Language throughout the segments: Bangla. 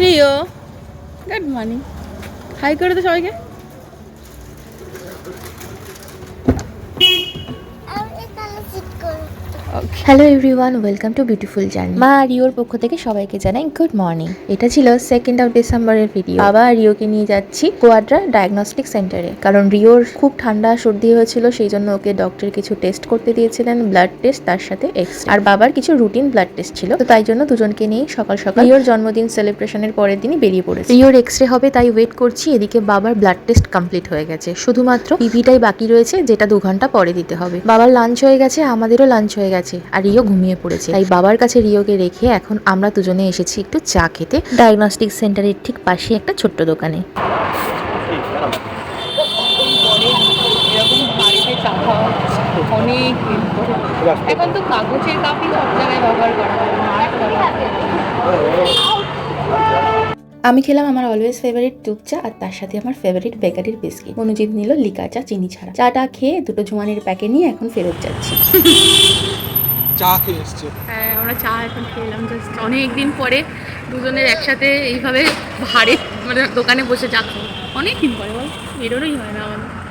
রিও গুড মর্নিং হাই করে তো সবাইকে। Hello everyone welcome to beautiful journey মা রিওর পক্ষ থেকে সবাইকে জানাই গুড মর্নিং এটা ছিল সেকেন্ড অফ ডিসেম্বরের ভিডিও বাবা রিওকে নিয়ে যাচ্ছি কোয়াড্রা ডায়াগনস্টিক সেন্টারে কারণ রিওর খুব ঠান্ডা সর্দি হয়েছিল সেই জন্য ওকে ডক্টর কিছু টেস্ট করতে দিয়েছিলেন ব্লাড টেস্ট তার সাথে এক্স আর বাবার কিছু রুটিন ব্লাড টেস্ট ছিল। তো তাই জন্য দুজনকে নিয়ে সকাল সকাল রিওর জন্মদিন সেলিব্রেশনের পরের দিনই বেরিয়ে পড়েছে। রিওর এক্স রে হবে তাই ওয়েট করছি এদিকে বাবার ব্লাড টেস্ট কমপ্লিট হয়ে গেছে। শুধুমাত্র পিভিটাই বাকি রয়েছে যেটা দু ঘণ্টা পরে দিতে হবে। বাবার লাঞ্চ হয়ে গেছে আমাদেরও লাঞ্চ হয়ে গেছে। আর রিও ঘুমিয়ে পড়েছে। তাই বাবার কাছে রিওকে রেখে এখন আমরা দুজনে এসেছি একটু চা খেতে। ডায়াগনস্টিক সেন্টারের ঠিক পাশে একটা ছোট্ট দোকানে। অনেক এখন তো কাগজের কাপই সব জায়গায় ব্যবহার করা হয় মার করা হয়। আমি খেলাম আমার অলওয়েজ ফেভারিট দুধ চা আর তার সাথে আমার ফেভারিট বেকারির বিস্কিট মনোজিৎ নিল লিকা চা চিনি ছাড়া। চাটা খেয়ে দুটো জোয়ানের প্যাকেট নিয়ে এখন ফেরত যাচ্ছি। চা খেয়ে এসছে। হ্যাঁ আমরা চা এখন খেলাম জাস্ট অনেক দিন পরে দুজনের একসাথে এইভাবে ভারে মানে দোকানে বসে চা খাব। অনেকদিন পরে বল? বেরোনোই হয় না আমাদের।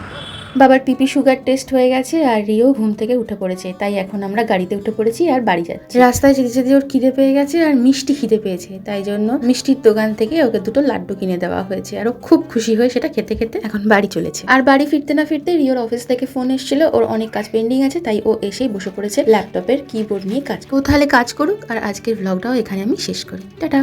বাবার পিপি সুগার টেস্ট হয়ে গেছে আর রিও ঘুম থেকে উঠে পড়েছে তাই এখন আমরা গাড়িতে উঠে পড়েছি আর বাড়ি যাচ্ছি। রাস্তায় যেতে যেতে ওর খিদে পেয়ে গেছে আর মিষ্টি খিদে পেয়েছে তাই জন্য মিষ্টির দোকান থেকে ওকে দুটো লাড্ডু কিনে দেওয়া হয়েছে আর ও খুব খুশি হয়ে সেটা খেতে খেতে এখন বাড়ি চলেছে। আর বাড়ি ফিরতে না ফিরতে রিওর অফিস থেকে ফোন এসেছিল ওর অনেক কাজ পেন্ডিং আছে তাই ও এসেই বসে পড়েছে ল্যাপটপের কিবোর্ড নিয়ে কাজ ও তাহলে কাজ করুক আর আজকের ভ্লগটাও এখানে আমি শেষ করি। টাটা!